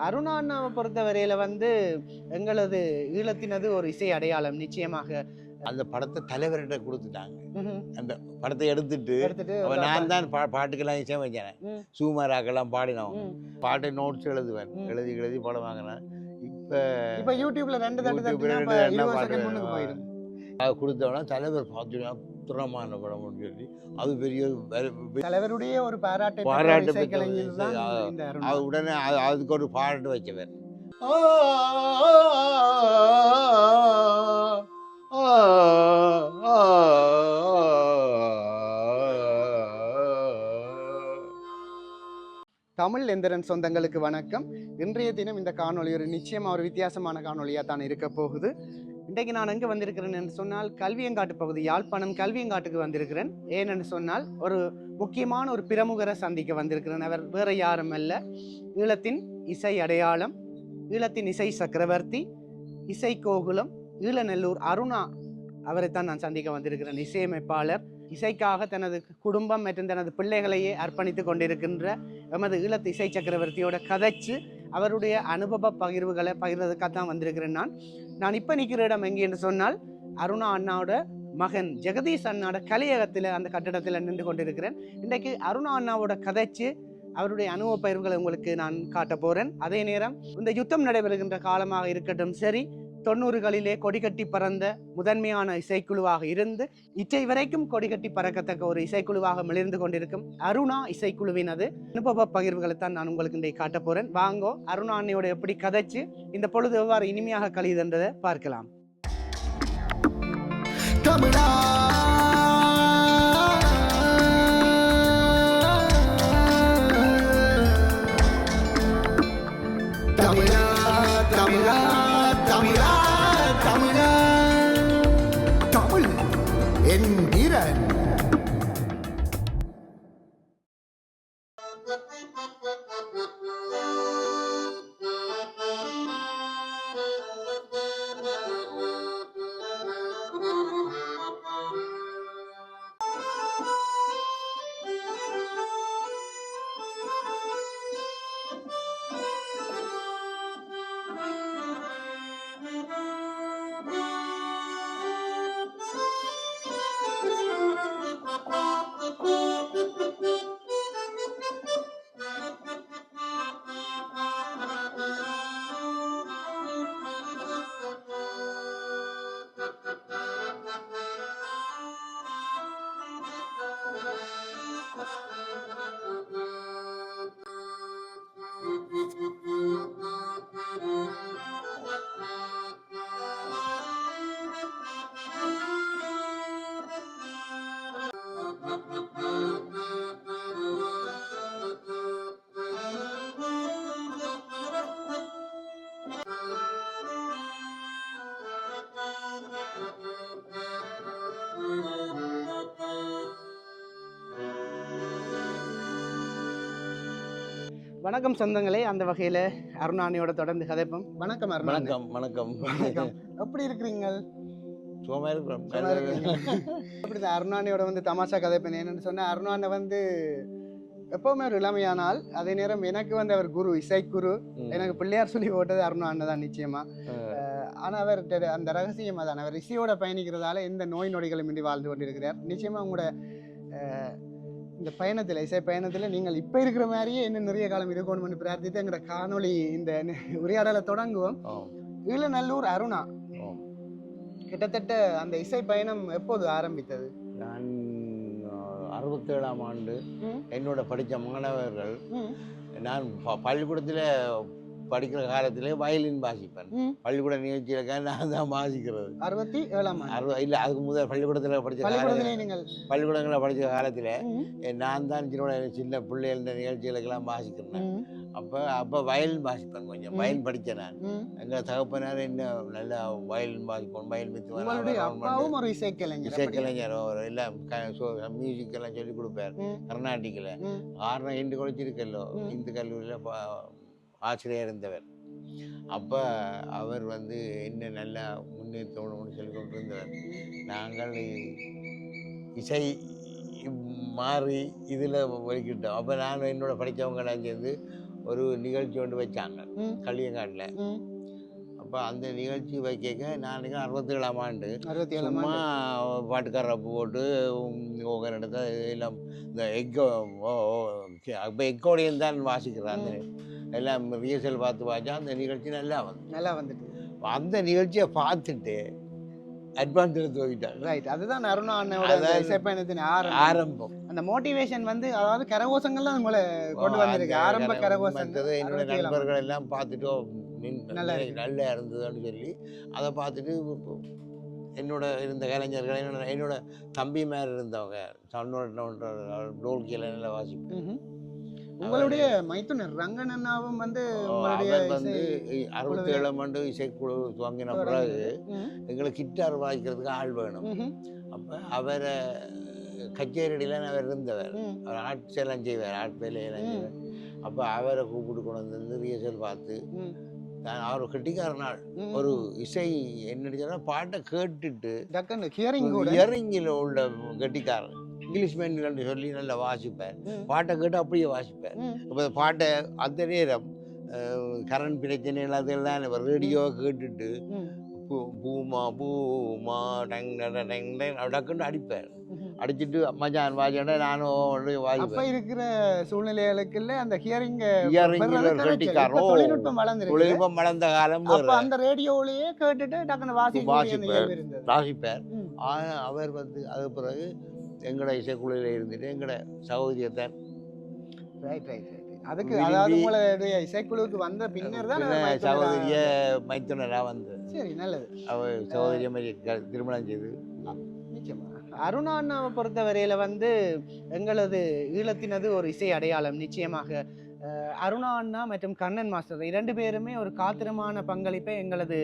அருணா அண்ணாவை பொறுத்த வரையில வந்து எங்களது ஈழத்தினது ஒரு இசை அடையாளம் நிச்சயமாக. அந்த படத்தை தலைவர்கிட்ட கொடுத்துட்டாங்க. அந்த படத்தை எடுத்துட்டு அவன் நான் தான் பா பாட்டுக்கெல்லாம் இசை வச்சேன் ம். சுகுமாராக்கெல்லாம் பாடினோம். பாட்டை நோட்ஸ் எழுதுவேன். எழுதி எழுதி படம் வாங்கினேன். இப்போ இப்ப யூடியூப்ல ரெண்டு ரெண்டு இருபது பாட்டு அது கொடுத்தோன்னா தலைவர் பார்த்துனா துறமான படம் சொல்லி அது பெரிய தலைவருடைய ஒரு பாராட்டை பாராட்டு அது உடனே அது- அதுக்கு ஒரு பாராட்டு வச்சவர் தமிழ் எந்திரன் சொந்தங்களுக்கு வணக்கம் இன்றைய தினம் இந்த காணொளி ஒரு நிச்சயமா ஒரு வித்தியாசமான காணொளியாக தான் இருக்க போகுது இன்றைக்கு நான் எங்கே வந்திருக்கிறேன் என்று சொன்னால் கல்வியங்காட்டு பகுதி யாழ்ப்பாணம் கல்வியங்காட்டுக்கு வந்திருக்கிறேன். ஏனென்று சொன்னால் ஒரு முக்கியமான ஒரு பிரமுகரை சந்திக்க வந்திருக்கிறேன். அவர் வேற யாரும் அல்ல. ஈழத்தின் இசை அடையாளம் ஈழத்தின் இசை சக்கரவர்த்தி இசை கோகுலம் ஈழநல்லூர் அருணா அவரை தான் நான் சந்திக்க வந்திருக்கிறேன். இசையமைப்பாளர். இசைக்காக தனது குடும்பம் மற்றும் தனது பிள்ளைகளையே அர்ப்பணித்து கொண்டிருக்கின்ற எமது ஈழத்து இசை சக்கரவர்த்தியோட கதைச்சு அவருடைய அனுபவ பகிர்வுகளை பகிர்வதற்காக தான் வந்திருக்கிறேன் நான். நான் இப்போ நிற்கிற இடம் எங்கே என்று சொன்னால் அருணா அண்ணாவோட மகன் ஜெகதீஷ் அண்ணாவோட கலையகத்தில் அந்த கட்டிடத்தில் நின்று கொண்டிருக்கிறேன். இன்றைக்கு அருணா அண்ணாவோட கதைச்சு அவருடைய அனுபவ பகிர்வுகளை உங்களுக்கு நான் காட்ட போகிறேன் அதே நேரம் இந்த யுத்தம் நடைபெறுகின்ற காலமாக இருக்கட்டும் சரி தொண்ணூறுகளிலே கொடிகட்டி பறந்த முதன்மையான இசைக்குழுவாக இருந்து இச்சை வரைக்கும் கொடிகட்டி பறக்கத்தக்க ஒரு இசைக்குழுவாக மிளிர்ந்து கொண்டிருக்கும் அருணா இசைக்குழுவினது அனுபவ பகிர்வுகளை தான் நான் உங்களுக்கு இன்றைக்கு காட்ட போறேன். வாங்கோ அருணா அன்னையோட எப்படி கதைச்சு இந்த பொழுது எவ்வாறு இனிமையாக கழியுதுன்றதை பார்க்கலாம். தமிழா வணக்கம் சொந்தங்களே அந்த வகையில அருணா அன்னையோட தொடர்ந்து கதைப்போம். வணக்கம் அருணா. வணக்கம் வணக்கம். வணக்கம். எப்படி இருக்கிறீங்க? சும்மா இருக்கிறோம். அப்படி அருணாணியோட வந்து தமாஷா கதைப்பேன் என்னன்னு சொன்னா அருணாண்ணை வந்து எப்பவுமே ஒரு இளமையானால் அதே நேரம் எனக்கு வந்து அவர் குரு இசைக்குரு. எனக்கு பிள்ளையார் சொல்லி போட்டது அருணாண்ணை தான் நிச்சயமா. ஆ. அஹ் ஆனா அவர் அந்த ரகசியம் அதான். அவர் இசையோட பயணிக்கிறதால எந்த நோய் நொடிகளும் இன்றி வாழ்ந்து கொண்டிருக்கிறார். நிச்சயமா உங்களோட இந்த பயணத்துல இசை பயணத்துல நீங்கள் இப்ப இருக்கிற மாதிரியே இன்னும் நிறைய காலம் இருக்கணும்னு பிரார்த்தித்து எங்களோட காணொளி இந்த உரையாடலை தொடங்குவோம். ஈழநல்லூர் அருணா. கிட்டத்தட்ட அந்த இசை பயணம் எப்போது ஆரம்பித்தது நான் அறுபத்தேழாம் ஆண்டு. என்னோட படித்த மாணவர்கள் நான் பள்ளிக்கூடத்தில் படிக்கிற காலத்திலே வயலின் வாசிப்பேன். பள்ளிக்கூட நிகழ்ச்சியில நான் தான் வாசிக்கிறது. அறுபத்தி ஏழாம் அறுபது இல்லை அதுக்கு முதல் பள்ளிக்கூடத்தில் படித்த பள்ளிக்கூடத்திலே காலத்தில் பள்ளிக்கூடங்களில் படித்த காலத்தில் நான் தான் சின்ன சின்ன பிள்ளைகள் இந்த நிகழ்ச்சிகளுக்கெல்லாம் வாசிக்கிறேன். அப்போ அப்போ வயலின் வாசிப்பேன் கொஞ்சம். வயலின் படித்தேன் நான். எங்கள் தகப்பனார் என்ன நல்லா வயலின் வாசிப்போம் வயலின் வித்து ஒரு இசைக்கலைஞர்? இசைக்கலைஞர் எல்லாம் மியூசிக் எல்லாம் சொல்லி கொடுப்பார். கர்நாடிக்கில். காரணம் இந்து குறைச்சிருக்கல்லோ. இந்து கல்லூரியில் ஆசிரியர் இருந்தவர் அப்போ அவர் வந்து என்ன நல்லா முன்னேற்றணும்னு சொல்லி கொண்டு இருந்தவர் நாங்கள் இசை மாறி இதில் ஒழிக்கிட்டோம் அப்போ நான் என்னோட படித்தவங்களாம் சேர்ந்து ஒரு நிகழ்ச்சி ஒன்று வச்சாங்க. களியங்காட்டில். அப்போ அந்த நிகழ்ச்சி வைக்க நான் அறுபத்தேழாம் ஆண்டு அறுபத்தி ஏழாம் சும்மா ஆண்டு. பாட்டுக்கார போட்டு ஒவ்வொரு இடத்த எல்லாம் இந்த எக்கோ அப்போ எக்கோடையும் தான் வாசிக்கிறாங்க எல்லாம் ரிஹர்சல் பார்த்து பார்த்தா அந்த நிகழ்ச்சி நல்லா வந்து நல்லா வந்துட்டு. அந்த நிகழ்ச்சியை பார்த்துட்டு அட்வான்ஸ் எடுத்து போயிட்டாங்க ரைட் அதுதான் அருணா அண்ணனோட இசைப்பயணத்தின் ஆரம்பம். அந்த மோட்டிவேஷன் வந்து அதாவது கரகோஷங்கள்லாம் உங்களை கொண்டு வந்திருக்கு. ஆரம்ப கர- கரகோஷங்கள் மத்தது என்னோட. நண்பர்கள் எல்லாம் பார்த்துட்டு நல்லா நல்லா இருந்ததுன்னு சொல்லி அதை பார்த்துட்டு என்னோட இருந்த கலைஞர்கள் என்னோட என்னோட தம்பி மேல இருந்தவங்க சன்னோட டோல்கியில் நல்லா வாசிப்பேன். உங்களுடைய மைத்துனர் ரங்கன் அண்ணாவும் வந்து அவர் வந்து அறுபத்தி ஏழாம் ஆண்டு இசைக்குழு துவங்கின பிறகு எங்களுக்கு கிட்டார் வாசிக்கிறதுக்கு ஆள் வேணும். அப்போ அவரை கச்சேரியில் அவர் இருந்தவர். அவர் ஆட்சியெல்லாம் செய்வார் ஆட் வேலையெல்லாம் ம். செய்வார் அப்போ அவரை கூப்பிட்டு கொண்டு வந்து ரிஹர்சல் பார்த்து. நான் அவர் கெட்டிக்கார நாள். ஒரு இசை என்ன பாட்டை கேட்டுட்டு இயரிங்கில் உள்ள கெட்டிக்காரன் இங்கிலீஷ் மேன் சொல்லி நல்லா வாசிப்பேன். பாட்டை கேட்டு அப்படியே வாசிப்பேன் ம். அப்போ பாட்டை அந்த நேரம் கரண்ட் பிரச்சனை அதெல்லாம் ரேடியோ கேட்டுட்டு பூமா பூமா டங் டங் டக்குன்னு அடிப்பேன். அடிச்சிட்டு மச்சான் வாசிச்சோட நானும் அப்ப இருக்கிற சூழ்நிலைகளுக்குள்ள அந்த ஹியரிங் தொழில்நுட்பம் வளர்ந்துருக்கு தொழில்நுட்பம் வளர்ந்த காலம். அந்த ரேடியோலயே கேட்டுட்டு டக்குன்னு. இருந்தது வாசிப்பார். ஆனா அவர் வந்து அது பிறகு எங்களோட இசைக்குழுவில் இருந்துட்டு எங்களோட சகோதரியத்தை ரைட் ரைட் ரைட் அதுக்கு அதாவது உங்களுடைய இசைக்குழுவுக்கு வந்த பின்னர் தான் சகோதரிய மைத்துனராக வந்து சரி நல்லது. அவர் சகோதரிய மாதிரி திருமணம் செய்து. நிச்சயமா. அருணா அண்ணாவை பொறுத்த வரையில வந்து எங்களது ஈழத்தினது ஒரு இசை அடையாளம் நிச்சயமாக. அருணா அண்ணா மற்றும் கண்ணன் மாஸ்டர் இரண்டு பேருமே ஒரு காத்திரமான பங்களிப்பை எங்களது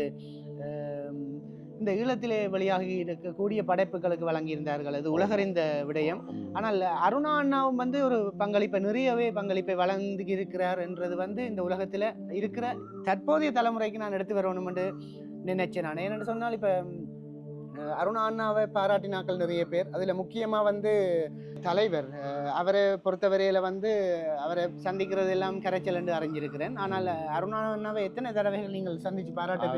இந்த ஈழத்திலே வெளியாகி இருக்கக்கூடிய படைப்புகளுக்கு வழங்கியிருந்தார்கள். அது உலகறிந்த விடயம். ஆனால் அருணா அண்ணாவும் வந்து ஒரு பங்களிப்பை நிறையவே பங்களிப்பை வழங்கி இருக்கிறார் என்றது வந்து இந்த உலகத்தில் இருக்கிற தற்போதைய தலைமுறைக்கு நான் எடுத்து வரணும் என்று நினைச்சேன் நான். ஏன்னு சொன்னால் இப்போ அருணா அண்ணாவை பாராட்டினாக்கள் நிறைய பேர். அதில் முக்கியமாக வந்து தலைவர். அவரை பொறுத்தவரையில் வந்து அவரை சந்திக்கிறது எல்லாம் கரைச்சல் என்று அறிஞ்சிருக்கிறேன். ஆனால் அருணா அண்ணாவை எத்தனை தடவைகள் நீங்கள் சந்திச்சு பாராட்ட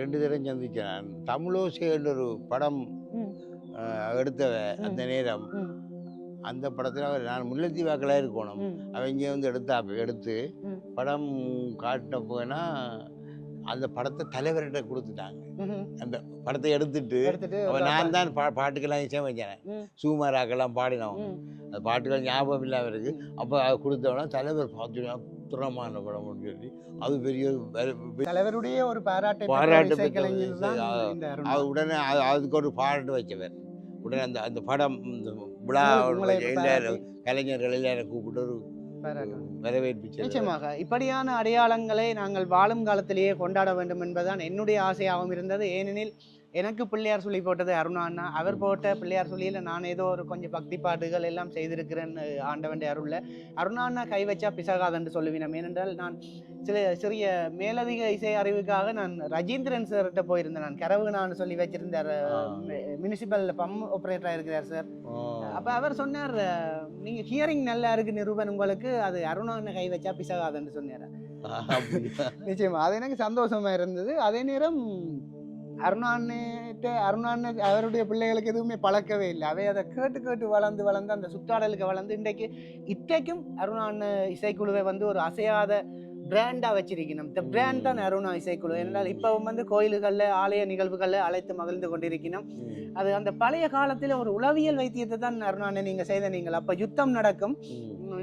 ரெண்டு தரம் சந்திச்சேன். தமிழோசைன்ற ஒரு படம் எடுத்தவ அந்த நேரம். அந்த படத்தில் அவர் நான் முல்லைத்தீவாக்களாக இருக்கணும். அவங்க வந்து எடுத்தா எடுத்து. படம் காட்டின போனா அந்த படத்தை தலைவர்கிட்ட கொடுத்துட்டாங்க. அந்த படத்தை எடுத்துட்டு நான் தான் பா பாட்டுக்கெல்லாம் இசை வச்சேன் ம். சூமராக்கெல்லாம் பாடினோம். அந்த பாட்டுகள் ஞாபகம் இல்லாமல் இருக்கு அப்போ அது கொடுத்தோன்னா தலைவர் பார்த்துனா துறமான படம்னு சொல்லி அது பெரிய தலைவருடைய ஒரு பாராட்டை பாராட்டு. அது உடனே அது அதுக்கு ஒரு பாராட்டு வச்சவர் உடனே அந்த அந்த படம் இந்த விழா கலைஞர்கள் எல்லாரும் கூப்பிட்டு ஒரு. வரவேற்பு. நிச்சயமாக. இப்படியான அடையாளங்களை நாங்கள் வாழும் காலத்திலேயே கொண்டாட வேண்டும் என்பதுதான் என்னுடைய ஆசையாகவும் இருந்தது. ஏனெனில் எனக்கு பிள்ளையார் சொல்லி போட்டது அருணா அண்ணா. அவர் போட்ட பிள்ளையார் சொல்லியில் நான் ஏதோ ஒரு கொஞ்சம் பக்தி பாட்டுகள் எல்லாம் செய்திருக்கிறேன் அஹ், ஆண்டவன் அருள்ல. அருணா அண்ணா கை வச்சா பிசகாதென்று சொல்லுவினோம். ஏனென்றால் நான் சில சிறிய மேலதிக இசை அறிவுக்காக நான் ரஜீந்திரன் சார்கிட்ட போயிருந்தேன். நான் கரவுனான்னு சொல்லி வச்சிருந்தார். ஆ. முனிசிபல் பம் ஆப்ரேட்டராக இருக்கிறார் சார். அப்ப அவர் சொன்னார் அஹ், நீங்க ஹியரிங் நல்லா இருக்கு நிரூபன் உங்களுக்கு. அது அருணான கை வச்சா பிசகாதுன்னு சொன்னார்? நிச்சயமா. அது எனக்கு சந்தோஷமா இருந்தது. அதே நேரம் அருணான்னுட்டு அருணாண்ண அவருடைய பிள்ளைகளுக்கு எதுவுமே பழக்கவே இல்லை. அவை அதை கேட்டு கேட்டு வளர்ந்து வளர்ந்து அந்த சுற்றாடலுக்கு வளர்ந்து இன்றைக்கு இன்றைக்கும் அருணாண்ண இசைக்குழுவை வந்து ஒரு அசையாத பிராண்டா வச்சிருக்கணும் இந்த பிராண்ட் தான் அருணா இசைக்குழு என்றால் இப்பவும் வந்து கோயில்கள்ல ஆலய நிகழ்வுகள்ல அழைத்து மகிழ்ந்து கொண்டிருக்கணும். அது அந்த பழைய காலத்துல ஒரு உளவியல் வைத்தியத்தை தான் அருணாண்ணே நீங்க செய்த நீங்கள் அப்ப யுத்தம் நடக்கும்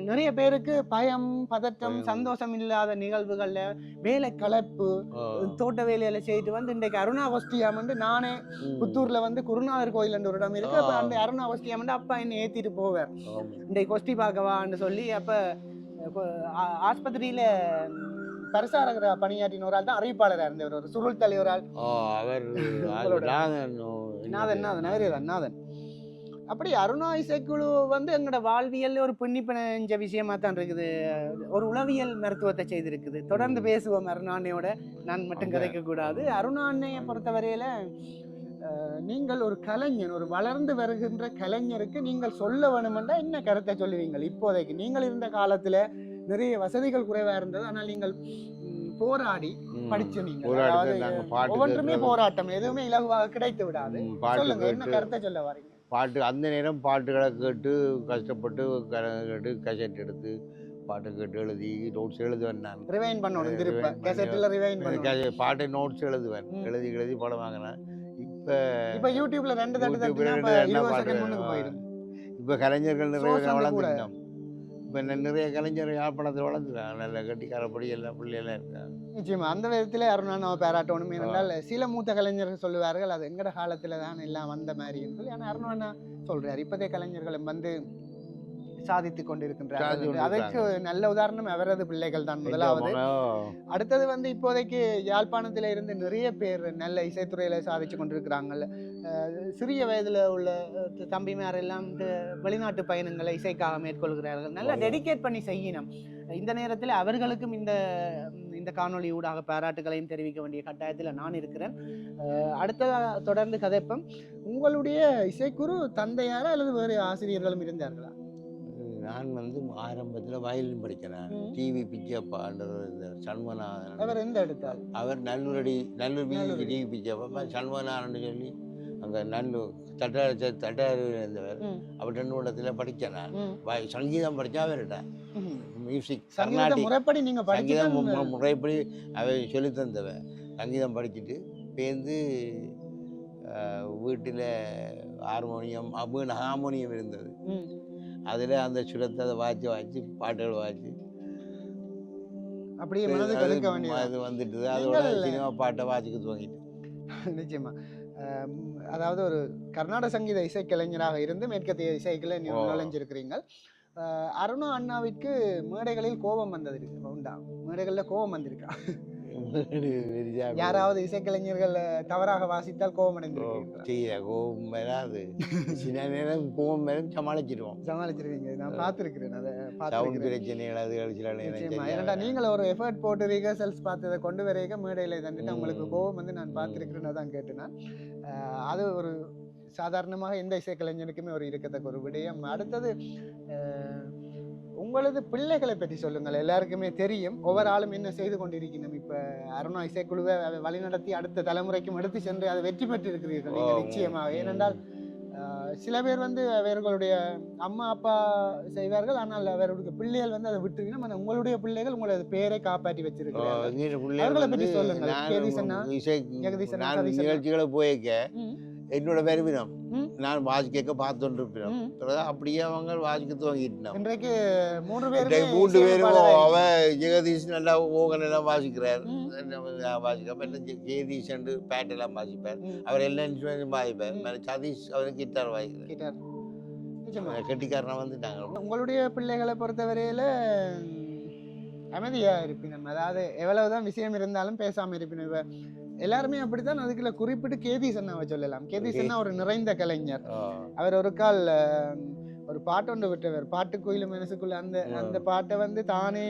நிறைய பேருக்கு பயம் பதட்டம். சந்தோஷம் இல்லாத நிகழ்வுகள்ல வேலை கலப்பு. தோட்ட வேலையில செய்துட்டு வந்து இன்றைக்கு அருணா வஸ்தியாம் வந்து நானே. புத்தூர்ல வந்து குருநாதர் கோயில் என்ற ஒரு இடம் இருக்கு அப்ப. அந்த அருணா வஸ்தியாம் வந்து அப்பா என்னை ஏத்திட்டு ஆமா. இன்றைக்கு கொஸ்டி பார்க்கவான்னு சொல்லி அப்ப ஆஸ்பத்திரியில பரிசாரகர பணியாற்றின ஒரு ஆள் தான் அறிவிப்பாளராக இருந்தவர் ஒரு சுருள் தலைவரால். அவர் நாதன் நாதன் நகரியதான் நாதன் அப்படி அருணா இசைக்குழு வந்து எங்களோட வாழ்வியல்ல ஒரு பின்னி பிணைஞ்ச விஷயமா தான் இருக்குது. ஒரு உளவியல் மருத்துவத்தை செய்திருக்குது. தொடர்ந்து பேசுவோம் அருணாண்ணையோட நான் மட்டும் கதைக்க கூடாது. அருணாண்ணையை பொறுத்தவரையில நீங்கள் ஒரு கலைஞன் ஒரு வளர்ந்து வருகின்ற கலைஞருக்கு நீங்கள் சொல்ல வேணுமென்றா என்ன கருத்தை சொல்லுவீங்கள்? இப்போதைக்கு நீங்கள் இருந்த காலத்துல நிறைய வசதிகள் குறைவா இருந்தது. ஆனால் நீங்கள் போராடி. படிச்சு நாங்க. ஒவ்வொன்றுமே. போராட்டம். எதுவுமே இலகுவாக கிடைத்து விடாது. சொல்லுங்க என்ன கருத்தை சொல்ல வரீங்க? பாட்டு அந்த நேரம் பாட்டுகளை கேட்டு கஷ்டப்பட்டு கேட்டு கசட் எடுத்து பாட்டு கேட்டு எழுதி நோட்ஸ் எழுதுவேன் நான். ரிவைன் பண்ணணும் திருப்ப. பண்ணி- கேசட்ல ரிவைன் கச- பாட்டு நோட்ஸ் எழுதுவேன். எழுதி எழுதி படம் வாங்கினேன். இப்போ யூடியூப்ல ரெண்டு தட்டு ரெண்டு இப்ப கலைஞர்கள் நிறைய. வளர்ந்துட்டோம். இப்போ நிறைய கலைஞர் யாழ்ப்பாணத்தில் வளர்ந்துருக்காங்க நல்ல கட்டிக்காரப்படி எல்லாம் பிள்ளையெல்லாம் இருக்காங்க. நிச்சயமா. அந்த விதத்துல அருணாவை பாராட்டணும் ஏனென்றால் சில மூத்த கலைஞர்கள் சொல்லுவார்கள் அது எங்கட காலத்துல தான் எல்லாம் வந்த மாதிரி சொல்லி. ஆனா அருணா சொல்றாரு. இப்போதைய கலைஞர்களும் வந்து சாதித்து என்று. அதற்கு நல்ல உதாரணம் அவரது பிள்ளைகள் தான் முதலாவது. அடுத்தது வந்து இப்போதைக்கு யாழ்ப்பாணத்துல இருந்து நிறைய பேர் நல்ல இசைத்துறையில சாதிச்சு கொண்டிருக்கிறாங்க அஹ் சிறிய வயதுல உள்ள தம்பிமார் எல்லாம் வெளிநாட்டு பயணங்களை இசைக்காக மேற்கொள்கிறார்கள். நல்லா டெடிகேட் பண்ணி செய்யணும். இந்த நேரத்தில் அவர்களுக்கும் இந்த இந்த காணொளி ஊடாக பாராட்டுகளையும் தெரிவிக்க வேண்டிய கட்டாயத்தில் நான் இருக்கிறேன். அஹ், அடுத்ததா தொடர்ந்து கதைப்பம். உங்களுடைய இசைக்குரு தந்தையாரா அல்லது வேறு ஆசிரியர்களும் இருந்தார்களா? நான் வந்து ஆரம்பத்தில் வயலின் படிக்கிறேன். டிவி பிச்சப்பான்ற இந்த சண்முகநாதன். அவர் எந்த எடுத்தார் அவர் நல்லூரடி நல்லூர் நல்லூர். வீதி டிவி பிச்சப்பா சண்முகநாதன் சொல்லி அங்கே நல்லூர் தட்டார் தட்டாரில் இருந்தவர். அவர் ரெண்டு இடத்துல படித்தேன் நான் சங்கீதம் படித்தா அவர்கிட்ட. மியூசிக் கர்நாடிக் முறைப்படி நீங்க சங்கீதம் முறைப்படி அவர் சொல்லி தந்தவன் சங்கீதம் படிச்சுட்டு பேருந்து வீட்டில் ஹார்மோனியம் அபுன் ஹார்மோனியம் இருந்தது. அதில் அந்த சுரத்தை அதை வாய்ச்சி வாய்ச்சி பாட்டுகள் வாய்ச்சி அப்படியே மனதுக்கு அது எடுக்க வேண்டியது? அது வந்துட்டு அதோட சினிமா பாட்டை வாசிக்க துவங்கிட்டு. நிச்சயமா. அதாவது ஒரு கர்நாடக சங்கீத இசைக்கலைஞராக இருந்து மேற்கத்திய இசைக்குள்ள நீ ஓ. நுழைஞ்சிருக்கிறீங்கள். அஹ் அருணா அண்ணாவிற்கு மேடைகளில் கோபம் வந்தது. உண்டா? மேடைகள்ல கோபம் வந்திருக்கா? யாராவது இசைக்கலைஞர்கள் தவறாக வாசித்தால் கோபம் செய்ய கோபம் வராது. சில நேரம் கோபம் வரும் சமாளிச்சிடுவோம் சமாளிச்சிருக்கீங்க நான் பார்த்திருக்கிறேன் அதை சவுண்ட் பிரச்சனைகள் அது ஏன்னா. நீங்கள் ஒரு எஃபர்ட் போட்டு ரிஹர்சல்ஸ் பார்த்ததை கொண்டு வரைக்க மேடையில் தந்துட்டு. உங்களுக்கு கோபம் வந்து நான் பார்த்திருக்கிறேன்னு தான் கேட்டேன். அது ஒரு சாதாரணமாக எந்த இசைக்கலைஞனுக்குமே ஒரு இருக்கத்தக்க ஒரு விடயம். அடுத்தது உங்களது பிள்ளைகளை பற்றி சொல்லுங்கள். எல்லாருக்குமே தெரியும். ஒவ்வொரு ஆளும் என்ன செய்து கொண்டிருக்கணும் இப்ப அருணா இசைக்குழுவை வழிநடத்தி அடுத்த தலைமுறைக்கும் எடுத்து சென்று அதை வெற்றி பெற்று இருக்கிறீர்கள் நீங்கள் நிச்சயமாக. ஏனென்றால் சில பேர் வந்து அவர்களுடைய அம்மா அப்பா செய்வார்கள். ஆனால் அவருடைய பிள்ளைகள் வந்து அதை விட்டுருக்கணும் ஆனால் உங்களுடைய பிள்ளைகள் உங்களது பேரை காப்பாற்றி வச்சிருக்கிறார்கள். அவர்களை பற்றி சொல்லுங்கள். நிகழ்ச்சிகளை போயிருக்க ம், என்னோட விரும்பினோம். நான் வாசிக்க பார்த்துட்டு இருப்பினோம். அப்படியே அவங்க வாசிக்க துவங்கிட்டோம். இன்றைக்கு மூன்று பேருமே இன்றைக்கு மூன்று பேரும் அவ ஜெகதீஷ் நல்லா ஓகன் எல்லாம் வாசிக்கிறார். வாசிக்க ஜெகதீஷ் பேட் எல்லாம் வாசிப்பார். அவர் எல்லா இன்ஸ்ட்ருமெண்ட்டும் வாசிப்பார். சதீஷ் அவர் கிட்டார் வாசிக்கிறார். கெட்டிக்காரனா வந்துட்டாங்க. உங்களுடைய பிள்ளைகளை பொறுத்தவரையில ம், அமைதியா இருப்பினும். அதாவது எவ்வளவுதான் விஷயம் இருந்தாலும் பேசாம இருப்பினும். இப்ப எல்லாருமே அப்படித்தான் அதுக்குள்ள குறிப்பிட்டு கேதி சன்னாவை சொல்லலாம் கேதி சன்னா ஒரு நிறைந்த கலைஞர் அவர் ஒரு கால் ஒரு பாட்டு ஒன்று விட்டவர் பாட்டு கோயிலும் மனசுக்குள்ள அந்த. அந்த பாட்டை வந்து தானே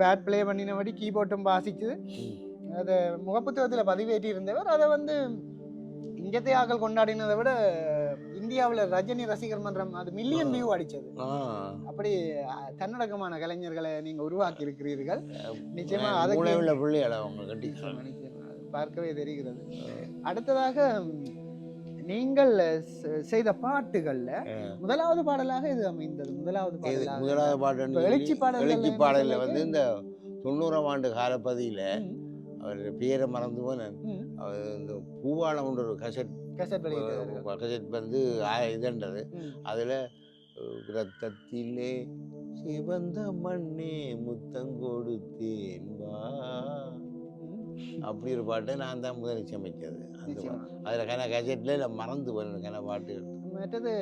பேட் ப்ளே பண்ணினபடி கீபோர்டும் வாசிச்சு. அதை முகப்புத்தகத்துல பதிவேற்றி இருந்தவர் அதை வந்து இங்கத்தை ஆக்கள் கொண்டாடினதை விட இந்தியாவுல ரஜினி ரசிகர் மன்றம் அது மில்லியன். வியூ அடிச்சது. அப்படி தன்னடக்கமான கலைஞர்களை நீங்க உருவாக்கி இருக்கிறீர்கள் நிச்சயமா. அது பார்க்கவே தெரிகிறது அடுத்ததாக நீங்கள் செய்த பாட்டுகள்ல முதலாவது பாடலாக இது அமைந்தது முதலாவது பாடலாக முதலாவது இப்ப எழுச்சி பாடல்கள்ல எழுச்சி பாடலில்? வந்து இந்த தொண்ணூறாம் ஆண்டு காலப்பதியில் அவர் பேரை மறந்து போனேன் ம். அவர் இந்த பூவானம்ன்ற ஒரு கசட் கேசட் கசட் வந்து இதுன்றது. அதில் ரத்தத்திலே சிவந்த மண்ணே முத்தம் கொடுத்தேன் வா. அப்படி ஒரு பாட்டை நான் தான் முதல் இசையமைச்சது அந்த. அதில் கன கசட்டில் இல்லை மறந்து போனேன் கன பாட்டுகள் மற்றது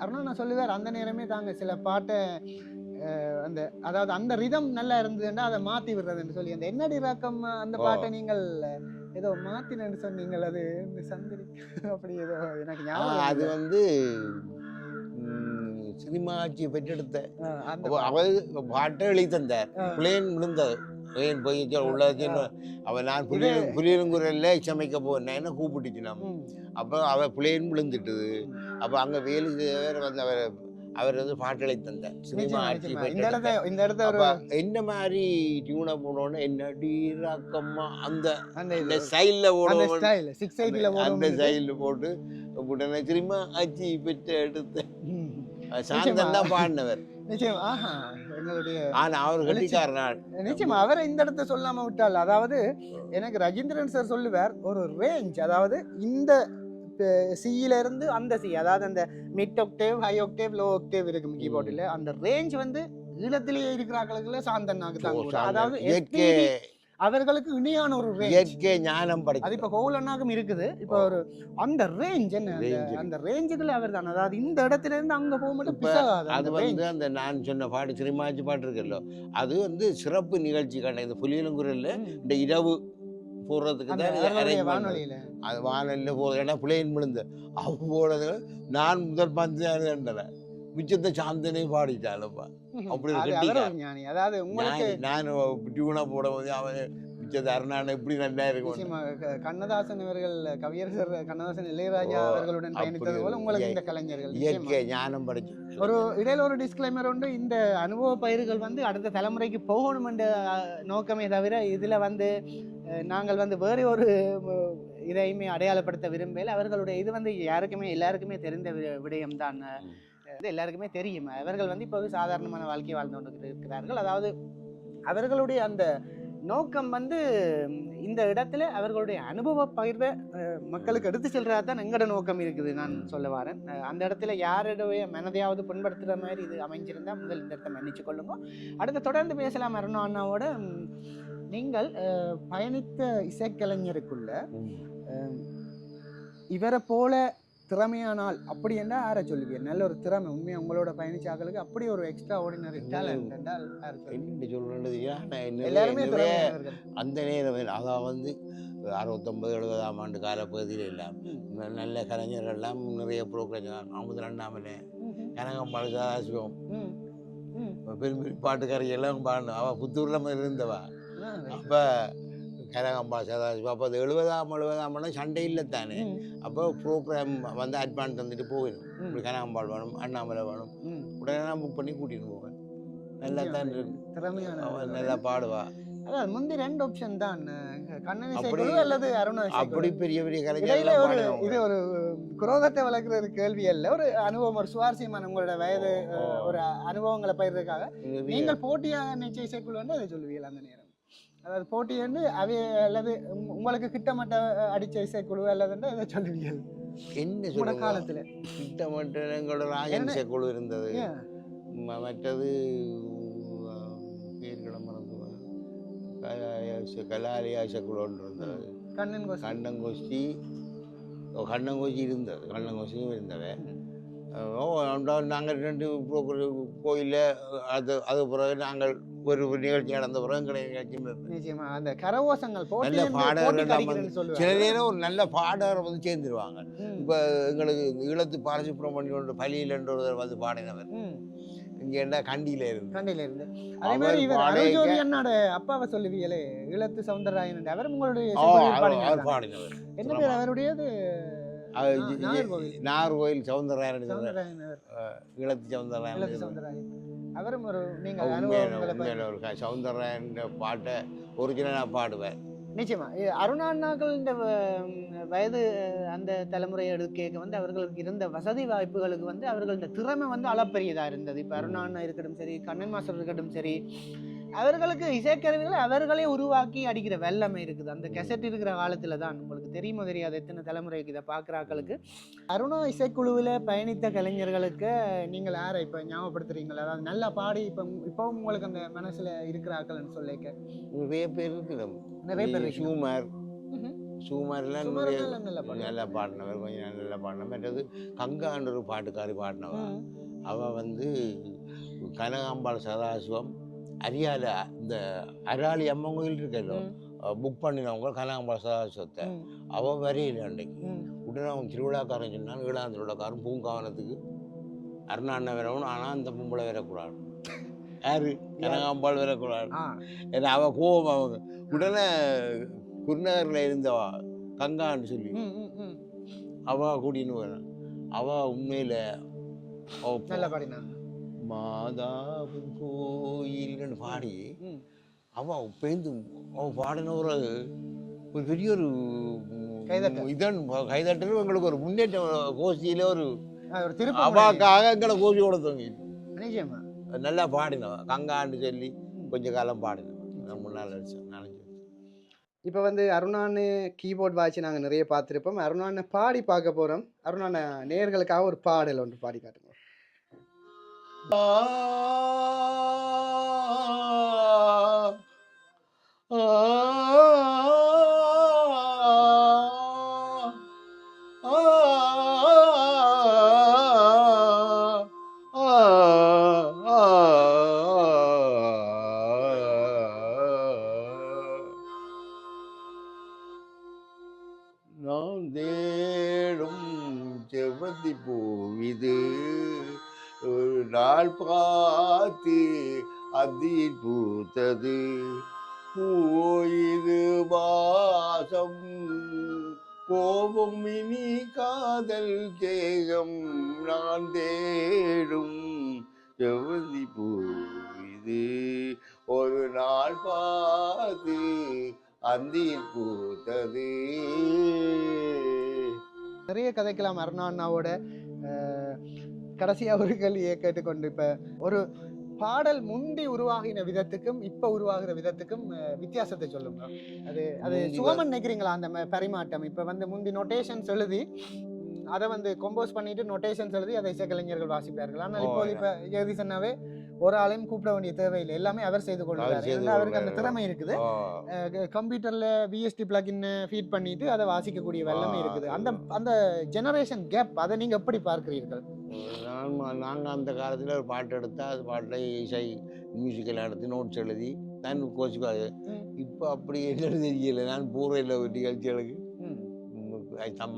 அருணா நான் சொல்லுவார் அந்த நேரமே தாங்க சில பாட்டை அந்த அதாவது அந்த ரிதம் நல்லா இருந்ததுன்னா அதை மாத்தி விடுறதுன்னு சொல்லி அந்த என்னடி ராக்கம் அந்த. பாட்டை நீங்கள் ஏதோ மாத்தினு சொன்னீங்கள் அது இந்த சந்திரி அப்படி ஏதோ எனக்கு ஞாபகம் அது. வந்து சினிமா ஆட்சியை பெற்றெடுத்த அவர் பாட்டை எழுதி தந்தார். பிளேன் விழுந்தது பிளேன் போய் உள்ள அவன் நான் புலியன் புலியங்குரல்ல சமைக்க போனேன் என்ன கூப்பிட்டுச்சு நம்ம? அப்போ அவ பிளேன் விழுந்துட்டுது. அப்போ அங்கே வேலு வேறு வந்து அவர் அவர் வந்து பாட்டளை தந்த சினிமா ஆட்சி. இந்த. இடத்த என்ன மாதிரி டியூனை போனோன்னு என்ன டீராக்கம்மா அந்த அந்த ஸ்டைல்ல ஸ்டைல் சிக்ஸ் எயிட்டில அந்த ஸ்டைலில் போட்டு உடனே திரும்ப ஆட்சி பெற்று எடுத்து சாந்தன். தான் பாடினவர். நிச்சயம் ஆஹா எங்களுடைய அவர் கட்டிக்காரனால் நிச்சயமா அவர் இந்த இடத்த சொல்லாம விட்டால் அதாவது எனக்கு ரஜிந்திரன் சார் சொல்லுவார் ஒரு ரேஞ்ச் அதாவது இந்த சியில இருந்து அந்த சி அதாவது அந்த mid octave high octave low octave இருக்கும் கீபோர்டில் அந்த ரேஞ்ச் வந்து ஈழத்திலேயே இருக்கிறார்களுக்குள்ள சாந்தனாக்கு தான். அதாவது அவர்களுக்கு இணையான ஒரு இயற்கை ஞானம் அது படைத்தது இப்ப கோகுலண்ணாக்கும் இருக்குது. இப்ப ஒரு அந்த ரேஞ்ச் என்ன? அந்த- ரேஞ்சுக்குள்ள அவர் தான் அதாவது இந்த இடத்துல இருந்து அங்க இப்ப பிசாகாது அது வந்து. அந்த நான் சொன்ன பாட்டு சினிமாச்சு பாட்டு இருக்குல்ல அது வந்து சிறப்பு நிகழ்ச்சி கண்ட இந்த புலியலங்குரில் ம். இந்த இரவு போடுறதுக்கு தான். வானொலியில. அது வானல்ல போகிறது ஏன்னா பிளேன் விழுந்து. அவ போனது நான் முதல் பந்து மிச்சத்தை சாந்தனே பாடிட்டாளப்பா அப்படி ஞானி. அதாவது உங்களுக்கு நான் டியூனா போடும்போது அவன் மிச்சத்தை அருணான எப்படி நல்லா இருக்கும். கண்ணதாசன் இவர்கள் கவியரசர் கண்ணதாசன் இளையராஜா அவர்களுடன் பயணித்தது போல உங்களுக்கு இந்த கலைஞர்கள். இயற்கை ஞானம் படைச்சு. ஒரு இடையில ஒரு டிஸ்க்ளைமர் உண்டு. இந்த அனுபவ பயிர்கள் வந்து அடுத்த தலைமுறைக்கு போகணும் என்ற நோக்கமே தவிர இதுல வந்து நாங்கள் வந்து வேறு ஒரு இதையுமே அடையாளப்படுத்த விரும்பல அவர்களுடைய இது வந்து யாருக்குமே எல்லாருக்குமே தெரிந்த விடயம்தான். இது எல்லாருக்குமே தெரியும். அவர்கள் வந்து இப்போ சாதாரணமான வாழ்க்கை வாழ்ந்து கொண்டு இருக்கிறார்கள். அதாவது அவர்களுடைய அந்த நோக்கம் வந்து இந்த இடத்துல அவர்களுடைய அனுபவ பகிர்வை மக்களுக்கு எடுத்து செல்றதா தான் எங்களோட நோக்கம் இருக்குது நான் சொல்ல வரேன். அந்த இடத்துல யாருடைய மனதையாவது புண்படுத்துற மாதிரி இது அமைஞ்சிருந்தா முதல் இந்த இடத்த மன்னிச்சு கொள்ளுங்க. அடுத்து தொடர்ந்து பேசலாம் அருணா அண்ணாவோட. நீங்கள் பயணித்த இசைக்கலைஞருக்குள்ள இவரை போல திறமையானால் அப்படி என்றால் யாரை சொல்லுவீங்க? நல்ல ஒரு திறமை உண்மையாக உங்களோட பயணிச்சாக்களுக்கு அப்படி ஒரு எக்ஸ்ட்ரா ஆர்டினரி டேலண்ட் என்றால்? என்ன எல்லாருமே அந்த நேரம் அதான் வந்து அறுபத்தொம்பது எழுபதாம் ஆண்டு காலப்பகுதியில் எல்லாம் நல்ல கலைஞர்கள் எல்லாம் நிறைய ப்ரோக்ராம் அமுதல் அண்ணாமலை. கனகம்பாள் சதாசிவம் ம். ம். பெரும் பெரும் பாட்டுக்காரி எல்லாம் பாடணும். அவள் புத்தூரில் இருந்தவா. அப்போ கனகம்பாள் சதாசிவம் அப்போ அது எழுபதாம் எழுபதாம் ஆண்டு சண்டை இல்லை தானே. அப்போ ப்ரோக்ராம் வந்து அட்வான்ஸ் தந்துட்டு போயிடும். இப்படி கனகம்பாள் வேணும் அண்ணாமலை வேணும். உடனே நான் புக் பண்ணி கூட்டிட்டு போவேன். நல்லா தான் இருக்கு. நல்லா பாடுவா. அதாவது முந்தி ரெண்டு ஆப்ஷன் தான். கண்ணன் அல்லது அருணா அப்படி பெரிய பெரிய கலைஞர்கள் ஒரு இது ஒரு குரோதத்தை வளர்க்குற ஒரு கேள்வி அல்ல. ஒரு அனுபவம் ஒரு சுவாரஸ்யமான உங்களோட வயது ஒரு அனுபவங்களை பயிர்றதுக்காக நீங்கள் போட்டியாக நிச்சய இசைக்குழு வந்து அதை சொல்லுவீங்க அந்த நேரம் அதாவது போட்டி வந்து அவை அல்லது உங்களுக்கு கிட்டமட்ட அடிச்ச இசைக்குழு அல்லதுன்னு அதை சொல்லுவீங்க? என்ன சொல்லுங்க காலத்துல. திட்டமிட்ட எங்களோட ராஜன்ச குழு இருந்தது. மற்றது பேர்களை மறந்து கலாலயாச குழு ஒன்று இருந்தது. கண்ணன் கண்ணங்கோஷ்டி ஓ, கண்ணங்கோஷ்டி இருந்தது. கண்ணங்கோஷ்டியும் இருந்தவை நாங்கள் ரெண்டு கோயிலில் அது அது பிறகு நாங்கள் ஒரு நிகழ்ச்சி நடந்த பிறகு எங்களை நிகழ்ச்சி நிச்சயமா. அந்த கரவோசங்கள் நல்ல பாடகர்கள் சில நேரம் ஒரு நல்ல பாடகர் வந்து சேர்ந்துருவாங்க. இப்போ எங்களுக்கு ஈழத்து பாலசுப்ரமணியோட பலியில் என்ற ஒருவர் வந்து பாடினவர். ம். இங்கே என்ன கண்டியில் இருந்து. கண்டியில இருந்து. அதே மாதிரி இவர் அருள்ஜோதி அண்ணாட அப்பாவை சொல்லுவீங்களே ஈழத்து சவுந்தரராயன் அவர் உங்களுடைய? பாடினவர். என்ன பேர் அவருடையது? நாகர்கோவில். சவுந்தரராயன். ஈழத்து சவுந்தரராயன். அவரும் ஒரு நீங்க உண்மையில ஒரு க- சவுந்தரராயன் பாட்டை ஒரிஜினலாக பாடுவேன். நிச்சயமா. இ- அருணா அண்ணாக்கள் இந்த வ- வயது அந்த தலைமுறையை எடுக்க வந்து அவர்களுக்கு இருந்த வசதி வாய்ப்புகளுக்கு வந்து அவர்கள் இந்த திறமை வந்து அளப்பெரியதா இருந்தது. இப்ப அருணா அண்ணா இருக்கட்டும் சரி கண்ணன் மாஸ்டர் இருக்கட்டும் சரி அவர்களுக்கு இசைக்கருவிகளை அவர்களே உருவாக்கி அடிக்கிற வெள்ளமே இருக்குது. அந்த கெசட் இருக்கிற காலத்துல தான். உங்களுக்கு தெரியுமோ தெரியாது. எத்தனை தலைமுறைக்கு இதை பார்க்குறாக்களுக்கு. அருணா இசைக்குழுவில் பயணித்த கலைஞர்களுக்கு நீங்கள் யாரை இப்போ ஞாபகப்படுத்துறீங்களா? அதாவது நல்லா பாடி இப்போ இப்போவும் உங்களுக்கு அந்த மனசுல இருக்கிறாக்கள்னு சொல்லிக்க. நிறைய பேர் இருக்கிறோம். நிறைய பேர் இருக்கீங்க. சூமர். ம்ஹும். சூமர்லாம் சுமார் நிறைய நல்ல பாடினவர். கொஞ்சம் நல்லா பாடினவர். மற்றது கங்கான்னு ஒரு பாட்டுக்காரி பாடினவ? ம். அவள் வந்து கனகாம்பாள் சதாசிவம் அரியால இந்த அராளி அம்மன் கோயில் இருக்கല്ലോ ம். புக் பண்ணினவங்க கனகாம்பாள் சதாசிவத்தை ம். அவன் வரையில அன்னைக்கு ம். உடனே அவன் திருவிழாக்காரன் சொன்னான் ஈழாந்த திருவிழாக்காரன் பூங்காவனத்துக்கு அருணா அண்ணன் வரணும் ஆனால் அந்த பொம்பளை வரக்கூடாது யாரு கனகாம்பாள் வரக்கூடாது. ஏன்னா அவன் கோவம் அவங்க உடனே குருநகரில் இருந்தவா கங்கான்னு சொல்லி ம், ம், ம். அவ கூட்டின்னு வரேன் அவ உண்மையில் நல்லா பாடினாங்க மாதாவின் கோயில்னு பாடி. அவ பேந்து அவ பாடின ஒரு ஒரு பெரிய ஒரு. இதன் கைதட்டல் எங்களுக்கு ஒரு முன்னேற்ற கோஷ்டியில ஒரு அவாக்காக எங்களை கோஷியோட தொங்கி நிச்சயமா. நல்லா பாடினவ கங்கான்னு சொல்லி கொஞ்ச காலம் பாடினவன் நான் முன்னால் நினைச்சேன் நினைச்சு இப்போ வந்து அருணான்னு கீபோர்ட் வாட்சி நாங்கள் நிறைய பார்த்துருப்போம். அருணான்னு பாடி பார்க்க போகிறோம் அருணான நேயர்களுக்காக ஒரு பாடல் ஒன்று பாடி காட்டுங்க. நான் நாள் பார்த்து அதில் பூத்தது போயிரு வாசம் கோபம் இனி காதல் தேகம் நான் தேடும். எவ்வந்தி பூ இது ஒரு நாள் பார்த்து அந்தியில் பூத்தது நிறைய கதைக்கலாம் அருணா அண்ணாவோட கடைசியாக ஒரு கேள்வியை கேட்டுக்கொண்டு இப்போ ஒரு பாடல் முந்தி உருவாகின விதத்துக்கும் இப்போ உருவாகிற விதத்துக்கும் வித்தியாசத்தை சொல்லுங்க. அது அது சுகமன் நினைக்கிறீங்களா அந்த பரிமாற்றம்? இப்போ வந்து முந்தி நொட்டேஷன்ஸ் எழுதி அதை வந்து கம்போஸ் பண்ணிட்டு நொட்டேஷன்ஸ் எழுதி அதை இசைக்கலைஞர்கள் வாசிப்பார்கள். ஆனால் ஓ, இப்போ ஜெகதீசன்னாவே ஒரு ஆளையும் கூப்பிட வேண்டிய தேவையில்லை. எல்லாமே அவர் செய்து கொள்கிறார். அவருக்கு அந்த. திறமை இருக்குது. கம்ப்யூட்டர்ல விஎஸ்டி பிளகின் ஃபீட் பண்ணிட்டு அதை வாசிக்கக்கூடிய வல்லமை இருக்குது. அந்த அந்த ஜெனரேஷன் கேப் அதை நீங்க எப்படி பார்க்கிறீர்கள்? நான் நாங்கள் அந்த காலத்தில் ஒரு பாட்டு எடுத்தால் அது பாட்டில் இசை மியூசிக்கல் எடுத்து நோட்ஸ் எழுதி நான் கோச்சுக்காது. இப்போ அப்படி என்னன்னு தெரியல நான் பூர்வையில் ஒரு நிகழ்ச்சிகளுக்கு.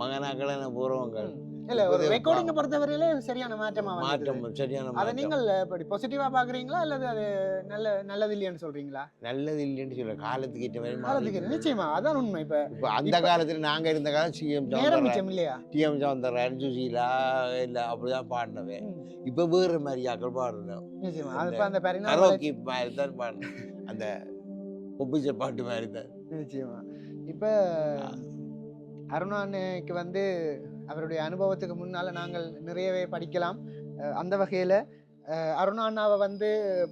மகனாக்களை நான் பூர்வங்க. இல்ல ஒரு இப்போதே ரெக்கார்டிங்க பொறுத்தவரையில சரியான மாற்றமா மாற்றம் சரியான அதை நீங்கள் எப்படி பாசிட்டிவா பாக்குறீங்களா அல்லது அது நல்ல நல்லது இல்லையான்னு சொல்றீங்களா? நல்லது இல்லைன்னு சொல்ல காலத்துக்கு ஏற்ற மாதிரி காலத்துக்கு. நிச்சயமா அதான் உண்மை. இப்ப இப்போ அந்த காலத்தில் நாங்கள் இருந்த காலம் சிஎம் நேரம் மிச்சம் இல்லையா? டிஎம் சவுந்தரராஜன் சுசீலா இல்லை அப்படிதான் பாடினவன். ம். இப்போ வேறு மாதிரி ஆக்கள் பாடுறோம். நிச்சயமா அது அந்த கரோக்கி மாதிரி தான் பாடினேன் அந்த ஒப்பிச்ச பாட்டு மாதிரி தான் நிச்சயமா. இப்ப அருணானுக்கு வந்து அவருடைய அனுபவத்துக்கு முன்னால நாங்கள் நிறையவே படிக்கலாம். அந்த வகையில அருணா அண்ணாவை வந்து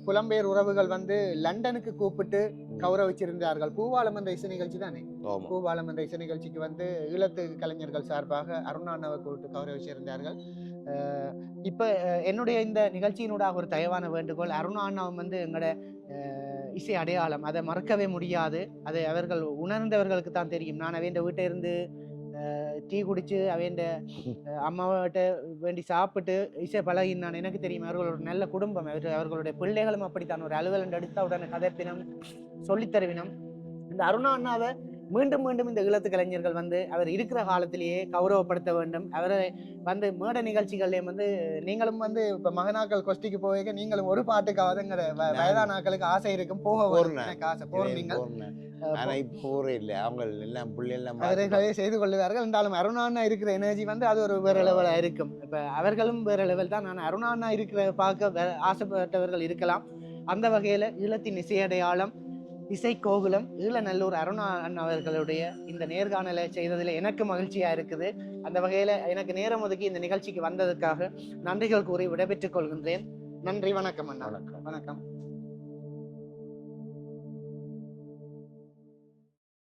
புலம்பெயர் உறவுகள் வந்து லண்டனுக்கு கூப்பிட்டு கௌரவிச்சிருந்தார்கள். பூவாலம் என்ற இசை நிகழ்ச்சி தானே? பூவாலம் என்ற இசை நிகழ்ச்சிக்கு வந்து ஈழத்து கலைஞர்கள் சார்பாக அருணா அண்ணாவை கூப்பிட்டு கௌரவிச்சிருந்தார்கள். இப்ப என்னுடைய இந்த நிகழ்ச்சியினூடாக ஒரு தயவான வேண்டுகோள் அருணா அண்ணாவை வந்து எங்களோட இசை அடையாளம் அதை மறக்கவே முடியாது. அதை அவர்கள் உணர்ந்தவர்களுக்கு தான் தெரியும். நான் அவன் வீட்டை இருந்து டீ குடிச்சு அவன் அம்மாவிட்ட வேண்டி சாப்பிட்டு இசை பழகினான். எனக்கு தெரியும் அவர்கள் ஒரு நல்ல குடும்பம் அவர் அவர்களுடைய பிள்ளைகளும் அப்படித்தான். ஒரு அலுவலன் எடுத்த உடனே கதைப்பினம் சொல்லித் தருவினம் இந்த அருணா அண்ணாவை மீண்டும் மீண்டும் இந்த ஈழத்து கலைஞர்கள் வந்து அவர் இருக்கிற காலத்திலேயே கௌரவப்படுத்த வேண்டும். அவரை வந்து மேடை நிகழ்ச்சிகள்லையும் வந்து நீங்களும் வந்து இப்ப மகனாக்கள் கொஸ்டிக்கு போக நீங்களும் ஒரு பாட்டுக்காவதுங்கிற வ- வயதான ஆட்களுக்கு ஆசை இருக்கும். போக. எனக்கு ஆசை. போறோம் நீங்கள் ஆனா இப்போ இல்லை. அவங்க எல்லாம் பிள்ளை எல்லாம் மாத்திட்டாங்க. அவர்களே செய்து கொள்ளுவார்கள். இருந்தாலும் அருணாண்ணா இருக்கிற எனர்ஜி வந்து அது ஒரு வேற லெவலா இருக்கும். இப்ப அவர்களும் வேற லெவல் தான். நான் அருணாண்ணா இருக்கிற பார்க்க ஆசைப்பட்டவர்கள் இருக்கலாம். அந்த வகையில ஈழத்தின் இசையடையாளம் இசை கோகுலம் ஈழநல்லூர் அருணா அவர்களுடைய இந்த நேர்காணலை செய்ததில் எனக்கு மகிழ்ச்சியா இருக்குது. அந்த வகையில எனக்கு நேரம் ஒதுக்கி இந்த நிகழ்ச்சிக்கு வந்ததுக்காக நன்றிகள் கூறி விடைபெற்றுக் கொள்கின்றேன். நன்றி வணக்கம் அண்ணா. வணக்கம். வணக்கம்.